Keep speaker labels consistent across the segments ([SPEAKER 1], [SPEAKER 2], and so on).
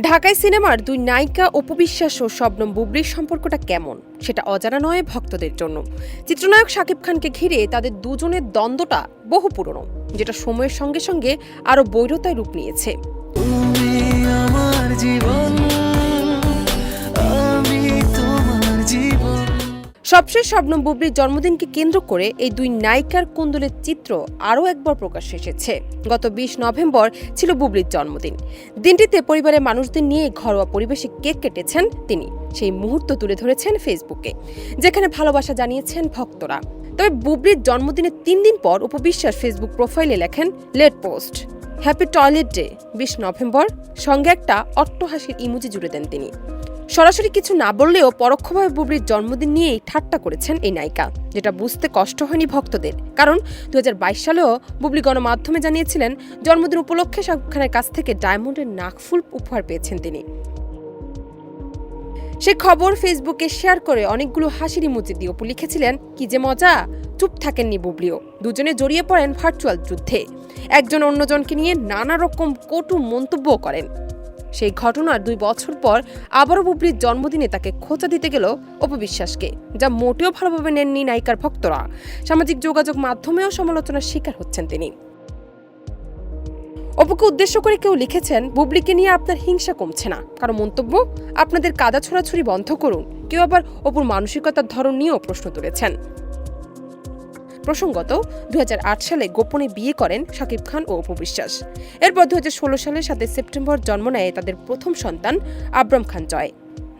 [SPEAKER 1] ঢাকায় সিনেমার দুই নায়িকা অপবিশ্বাস ও শবনম বুবলির সম্পর্কটা কেমন? সেটা অজানা নয় ভক্তদের জন্য। চিত্রনায়ক শাকিব খানকে ঘিরে তাদের দুজনের দ্বন্দ্বটা বহু পুরনো, যেটা সময়ের সঙ্গে সঙ্গে আরও বৈরতায় রূপ নিয়েছে।
[SPEAKER 2] জীবন
[SPEAKER 1] সবশেষ শবনম বুবলির জন্মদিনকে কেন্দ্র করে এই দুই নায়িকার কুন্দলের চিত্র আরও একবার প্রকাশ এসেছে। গত বিশ নভেম্বর ছিল বুবলির জন্মদিন। দিনটিতে পরিবারের মানুষদের নিয়ে ঘরোয়া পরিবেশে কেক কেটেছেন তিনি। সেই মুহূর্ত তুলে ধরেছেন ফেসবুকে, যেখানে ভালোবাসা জানিয়েছেন ভক্তরা। তবে বুবলির জন্মদিনের তিন দিন পর উপবিশ্বাস ফেসবুক প্রোফাইলে লেখেন, late post. Happy toilet day. বিশ নভেম্বর সঙ্গে একটা অট্টহাসির ইমোজি জুড়ে দেন তিনি। সরাসরি কিছু না বললেও পরোক্ষভাবে বুবলির জন্মদিন নিয়েই ঠাট্টা করেছেন এই নায়িকা, যেটা বুঝতে কষ্ট হয়নি ভক্তদের। কারণ দু হাজার বাইশ সালেও বুবলি গণমাধ্যমে জানিয়েছিলেন, জন্মদিন উপলক্ষে শাহরুখ খানের কাছ থেকে ডায়মন্ডের নাকফুল উপহার পেয়েছেন তিনি। সে খবর ফেসবুকে শেয়ার করে অনেকগুলো হাসির ইমোজি দিয়ে অপু লিখেছিলেন, কি যে মজা, চুপ থাকেননি বুবলিও। দুজনে জড়িয়ে পড়েন ভার্চুয়াল যুদ্ধে। একজন অন্যজনকে নিয়ে নানা রকম কটু মন্তব্য করেন। সেই ঘটনার দুই বছর পর আবারও বুবলির জন্মদিনে তাকে খোঁচা দিতে গেল অপবিশ্বাসকে যা মোটেও ভালোভাবে নেননি নায়িকার ভক্তরা। সামাজিক যোগাযোগ মাধ্যমেও সমালোচনার শিকার হচ্ছেন তিনি। অপুকে উদ্দেশ্য করে কেউ লিখেছেন, বুবলিকে নিয়ে আপনার হিংসা কমছে না। কারণ মন্তব্য, আপনাদের কাদা ছোড়াছুরি বন্ধ করুন। কেউ আবার অপুর মানসিকতার ধরন নিয়েও প্রশ্ন তুলেছেন। প্রসঙ্গত দু হাজার আট সালে গোপনে বিয়ে করেন শাকিব খান ও অপু বিশ্বাস। এরপর দু হাজার ষোলো সালের সাথে সেপ্টেম্বর জন্ম নেয় তাদের প্রথম সন্তান আব্রাম খান জয়।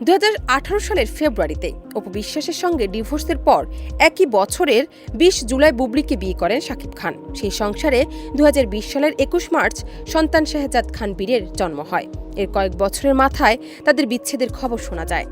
[SPEAKER 1] দু হাজার আঠারো সালের ফেব্রুয়ারিতে অপু বিশ্বাসের সঙ্গে ডিভোর্সের পর একই বছরের বিশ জুলাই বুবলিকে বিয়ে করেন শাকিব খান। সেই সংসারে দু হাজার বিশ সালের একুশ মার্চ সন্তান শাহজাদ খান বীরের জন্ম হয়। এর কয়েক বছরের মাথায় তাদের বিচ্ছেদের খবর শোনা যায়।